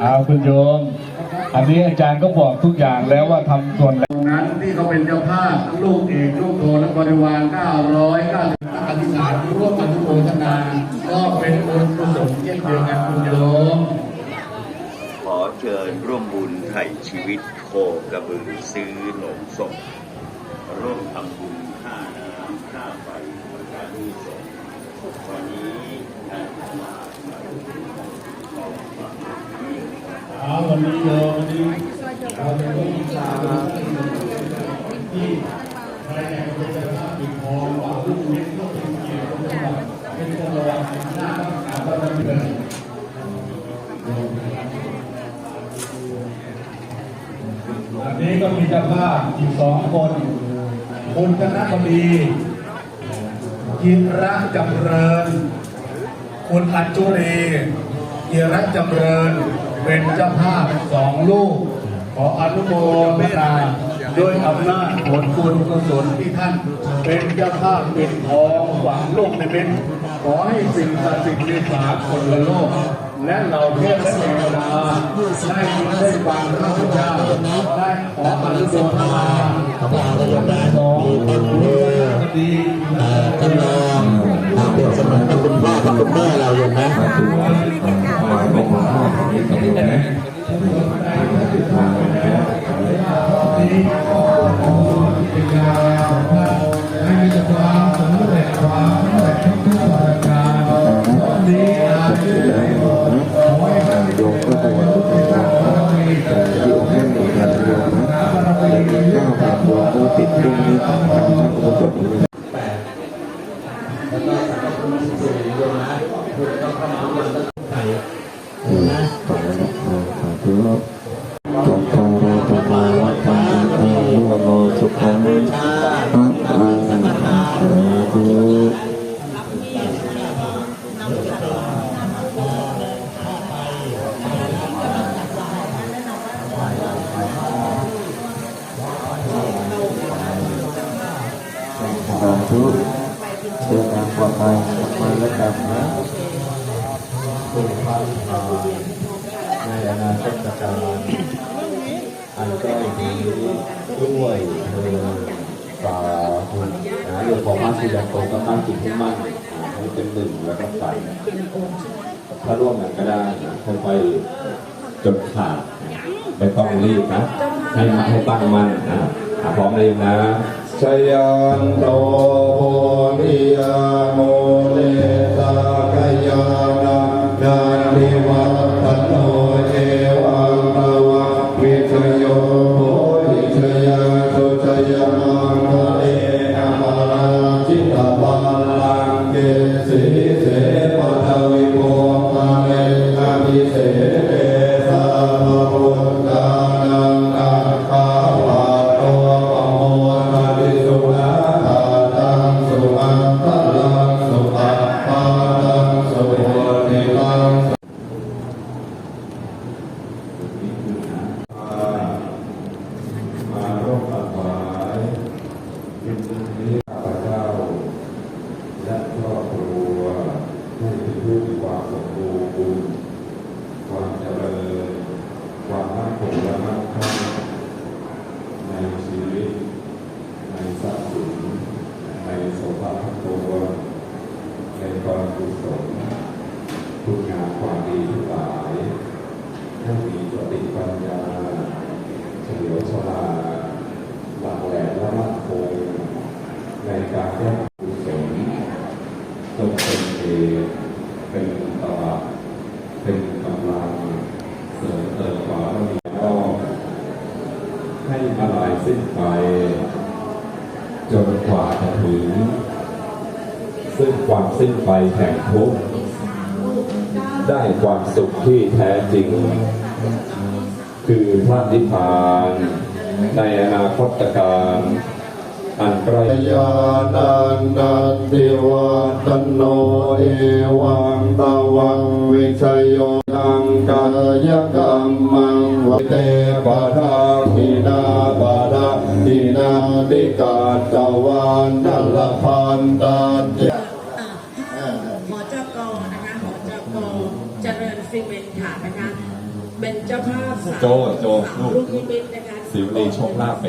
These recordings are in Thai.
เอาคุณโยม อันนี้อาจารย์ก็บอกทุกอย่างแล้วว่าทำส่วนตรงนั้นที่เขาเป็นเจ้าภาพทั้งลูกเอกลูกโทและบริวาร990อธิษฐานร่วมอนุโมทนา ก็เป็นบุญกุศลเช่นเดียวกันคุณโยม ขอเชิญร่วมบุญไถ่ชีวิตโคกระบือซื้อหนมศพร่วมทำบุญค่าน้ำค่าไฟประการที่สงฆ์วันนี้ได้มา เอาวันนี้โยมวันนี้เราจะมีสาที่ใครอยากจะเป็นเจ้าภาพปิดทองว่าลูกเล็กลูกเป็นเกียรติเป็นแบบเป็นตัวรองหน้าต้องการก็จะเป็นอันนี้ก็มีเจ้าภาพอีกสองคนคุณคณะบดีกินรักจำเริญคุณอัจจุรี เกียรติจำเริญเป็นเจ้าภาพสองลูก ขออนุโมทนาด้วยอำนาจผลบุญกุศลที่ท่าน เป็นเจ้าภาพเป็นทองหวังโลกในเป็นขอให้สิ่งศักดิ์สิทธิ์ในสากลโลก และเราเทพและเทวดาได้ยินได้ฟังพระพุทธเจ้าได้ขออนุโมทนาขอบคุณสองดี ติดตรงนี้ของท่านอุปสมบทนี้แล้วก็สำหรับคุณสุริยนนะคุณต้องเข้ามาทุกวันต้องใส่อืมต่อไปนะสาธุจ ทางปลอดภัยมาแล้วกันนะในอนาคตการอันใกล้นี้ด้วยเธอสาธุนะเรื่องของมัสยิดโตกับตั้งจิตให้มั่นให้เป็นหนึ่งแล้วก็ใส่ถ้าร่วมกันก็ได้นะค่อยๆจนขาดไม่ต้องรีบนะให้มาให้ตั้งมั่นนะพร้อมเลยนะ ชยันโตโพธิยาโมเล ฉลียวฉลาดหลักแหลมและมั่นคง ในการแก้กุศลจงเป็นเหตุเป็นตบะเป็นกำลังเสริมเติมบารมีก็ให้มาลายสิ้นไปจนกว่าจะถึง ซึ่งความสิ้นไปแห่งทุกข์ได้ความสุขที่แท้จริง คือพระนิพพานในอนาคตการ อันใกล้ยานันดันติวัตโนเอวังตาวังวิชยโยตังกายกรรมังวเตปะทาหินาปะทาหินาติกาจวานนัลพันตันหอจกนะคะหอจกเจริญซีเมนต์ค่ะนะคะเป็นเจ้าภาพสามโจโจลูกลูกนิมิตนะคะสิวลีโชคลาภไป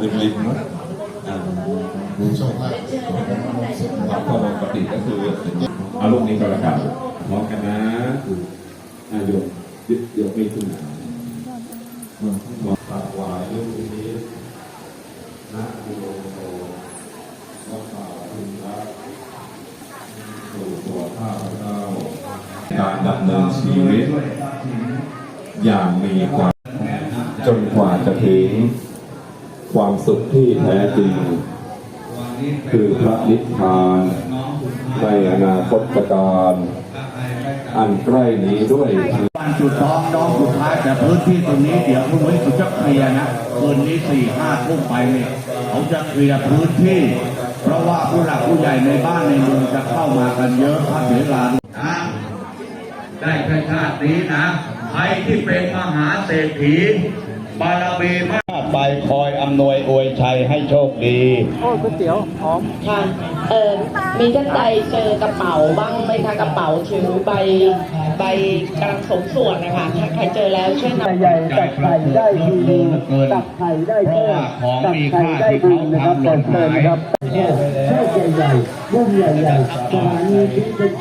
ริมริมๆนะอ่าโชคลาภเชิญนะคะท่านใดที่ครับพอปกติก็คือเอาลูกนี้ก็แล้วกันพร้อมกันนะอาโยกยึดโยกไม่ขึ้นนะมองตัดวายลูกนี้นะโมโตวัสสาธุนะสู่ตัวข้าพเจ้าการดำเนินชีวิต อย่างมีความจนกว่าจะถึง ความสุขที่แท้จริง คือพระนิพพานในอนาคตการ อันใกล้นี้ด้วยวันจุดทองน้องสุดท้ายแต่พื้นที่ตรงนี้เดี๋ยวคุณนุ้ยเขาจะเคลียร์นะคืนนี้สี่ห้าทุ่มไปเนี่ยเขาจะเคลียร์พื้นที่ เพราะว่าผู้หลักผู้ใหญ่ในบ้านในเมืองจะเข้ามากันเยอะพระเถรานะได้แค่ชาตินี้นะใครที่เป็นมหาเศรษฐีบารมีมาก ไปคอยอำนวยอวยชัยให้โชคดีค่ะเออมีท่านใดเจอกระเป๋าบ้างไหมคะกระเป๋าถือใบใบกำลังสมส่วนนะคะถ้าใครเจอแล้วช่วยนำใหญ่ๆตักไข่ได้ทีนึงตักไข่ได้เพิ่มตักไข่ได้บุญนะครับเปิดเผยนะครับโชคใหญ่ๆรุ่มใหญ่ๆสถานีที่เป็น